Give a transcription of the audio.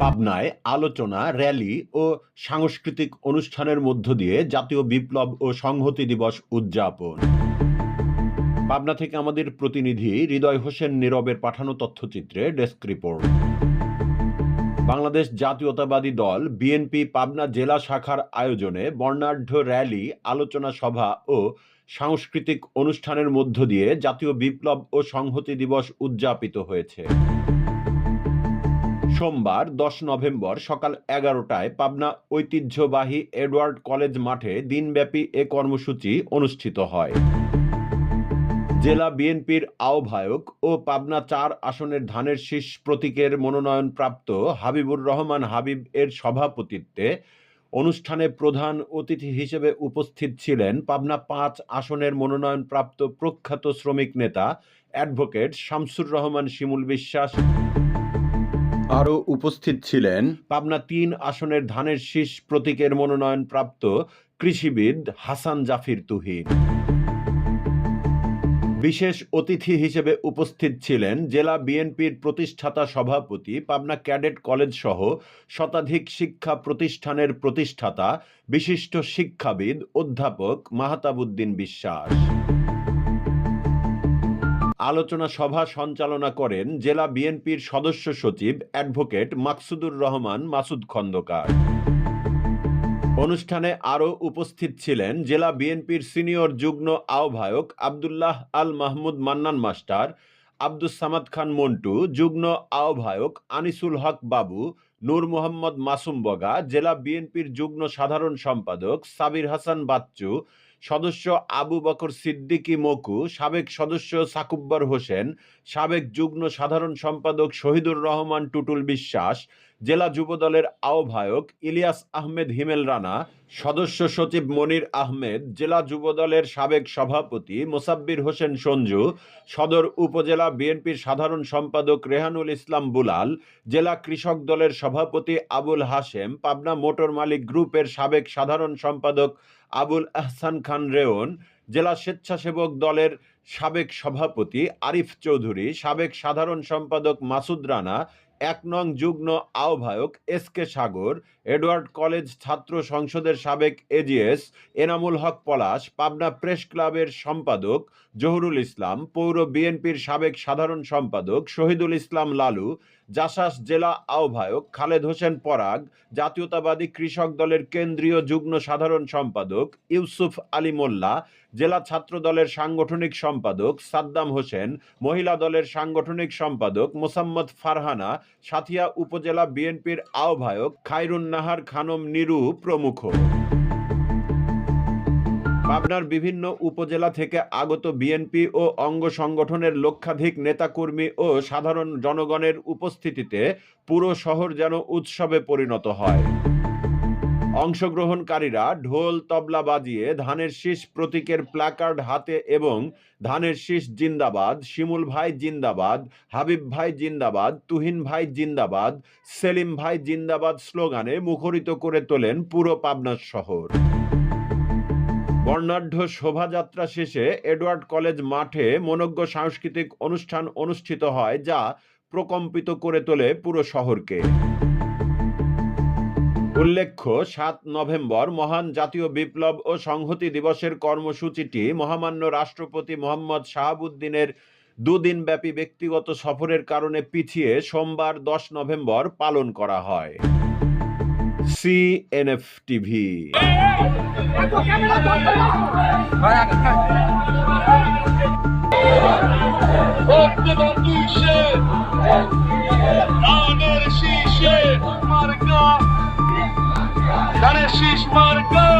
পাবনায় আলোচনা, র্যালি ও সাংস্কৃতিক অনুষ্ঠানের মধ্য দিয়ে জাতীয় বিপ্লব ও সংহতি দিবস উদযাপন। পাবনা থেকে আমাদের প্রতিনিধি হৃদয় হোসেন নীরবের পাঠানো তথ্যচিত্রে ডেস্ক রিপোর্ট। বাংলাদেশ জাতীয়তাবাদী দল, বিএনপি পাবনা জেলা শাখার আয়োজনে বর্ণাঢ্য র্যালি, আলোচনা সভা ও সাংস্কৃতিক অনুষ্ঠানের মধ্য দিয়ে জাতীয় বিপ্লব ও সংহতি দিবস উদযাপিত হয়েছে। সোমবার, দশ নভেম্বর সকাল এগারোটায় পাবনা ঐতিহ্যবাহী এডওয়ার্ড কলেজ মাঠে দিনব্যাপী এ কর্মসূচি অনুষ্ঠিত হয়। জেলা বিএনপির আহ্বায়ক ও পাবনা চার আসনের ধানের শীষ প্রতীকের মনোনয়নপ্রাপ্ত হাবিবুর রহমান হাবিব এর সভাপতিত্বে অনুষ্ঠানে প্রধান অতিথি হিসেবে উপস্থিত ছিলেন পাবনা পাঁচ আসনের মনোনয়নপ্রাপ্ত প্রখ্যাত শ্রমিক নেতা অ্যাডভোকেট শামসুর রহমান শিমুল বিশ্বাস। আরও উপস্থিত ছিলেন পাবনা তিন আসনের ধানের শীষ প্রতীকের মনোনয়নপ্রাপ্ত কৃষিবিদ হাসান জাফির তুহিন। বিশেষ অতিথি হিসেবে উপস্থিত ছিলেন জেলা বিএনপির প্রতিষ্ঠাতা সভাপতি, পাবনা ক্যাডেট কলেজ সহ শতাধিক শিক্ষা প্রতিষ্ঠানের প্রতিষ্ঠাতা, বিশিষ্ট শিক্ষাবিদ অধ্যাপক মাহতাবুদ্দিন বিশ্বাস। আলোচনা সভা সঞ্চালনা করেন জেলা বিএনপির সদস্য সচিব অ্যাডভোকেট মাকসুদুর রহমান মাসুদ খন্দকার। অনুষ্ঠানে আরও উপস্থিত ছিলেন জেলা বিএনপির সিনিয়র যুগ্ম আহ্বায়ক আবদুল্লাহ আল মাহমুদ মান্নান মাস্টার, আব্দুস সামাদ খান মন্টু, যুগ্ম আহ্বায়ক আনিসুল হক বাবু, নূর মোহাম্মদ মাসুম বগা, জেলা বিএনপির যুগ্ম সাধারণ সম্পাদক সাবির হাসান বাচ্চু সদস্য আবু বকর সিদ্দিকী মকু, সাবেক সদস্য সাকুব্বর হোসেন, সাবেক যুগ্ম সাধারণ সম্পাদক শহীদুর রহমান টুটুল বিশ্বাস, জেলা যুবদলের আহ্বায়ক ইলিয়াস আহমেদ হিমেল রানা, সদস্য সচিব মনির আহমেদ, জেলা যুবদলের সাবেক সভাপতি মোসাব্বির হোসেন সঞ্জু, সদর উপজেলা বিএনপির সাধারণ সম্পাদক রেহানুল ইসলাম বুলাল, জেলা কৃষক দলের সভাপতি আবুল হাশেম, পাবনা মোটর মালিক গ্রুপের সাবেক সাধারণ সম্পাদক আবুল আহসান খান রেওন জেলা স্বেচ্ছাসেবক দলের সাবেক সভাপতি আরিফ চৌধুরী, সাবেক সাধারণ সম্পাদক মাসুদ রানা, এক নং যুগ্ম আহ্বায়ক S K Sagar, Edward college ছাত্র সংসদের সাবেক এজিএস এনামুল হক পলাশ, পাবনা প্রেস ক্লাবের সম্পাদক জহুরুল ইসলাম, পৌর বিএনপির সাবেক সাধারণ সম্পাদক শহীদুল ইসলাম লালু জাসাস জেলা আহ্বায়ক খালেদ হোসেন পরাগ, জাতীয়তাবাদী কৃষক দলের কেন্দ্রীয় যুগ্ম সাধারণ সম্পাদক ইউসুফ আলী মোল্লা, জেলা ছাত্র দলের সাংগঠনিক সম্পাদক সাদ্দাম হোসেন, মহিলা দলের সাংগঠনিক সম্পাদক মোসাম্মদ ফারহানা, সাথিয়া উপজেলা বিএনপির আহ্বায়ক খায়রুন নাহার খানম নিরু প্রমুখ। পাবনার বিভিন্ন উপজেলা থেকে আগত বিএনপি ও অঙ্গ সংগঠনের লক্ষাধিক নেতাকর্মী ও সাধারণ জনগণের উপস্থিতিতে পুরো শহর যেন উৎসবে পরিণত হয়। অংশগ্রহণকারীরা ঢোল তবলা বাজিয়ে ধানের শীষ প্রতীকের প্ল্যাকার্ড হাতে এবং ধানের শীষ জিন্দাবাদ, শিমুল ভাই জিন্দাবাদ, হাবিব ভাই জিন্দাবাদ, তুহিন ভাই জিন্দাবাদ, সেলিম ভাই জিন্দাবাদ স্লোগানে মুখরিত করে তোলেন পুরো পাবনা শহর। বর্ণাঢ্য শোভাযাত্রা শেষে এডওয়ার্ড কলেজ মাঠে মনজ্ঞ সাংস্কৃতিক অনুষ্ঠান অনুষ্ঠিত হয়, যা প্রকম্পিত করে তোলে পুরো শহরকে। উল্লেখ্য, সাত নভেম্বর মহান জাতীয় বিপ্লব ও সংহতি দিবসের কর্মসূচিটি মহামান্য রাষ্ট্রপতি মোহাম্মদ শাহাবুদ্দিনের দুদিন ব্যাপী ব্যক্তিগত সফরের কারণে পিছিয়ে সোমবার দশ নভেম্বর পালন করা হয়। সিএনএফ টিভি শীষে মার্কা শীষ মার্কা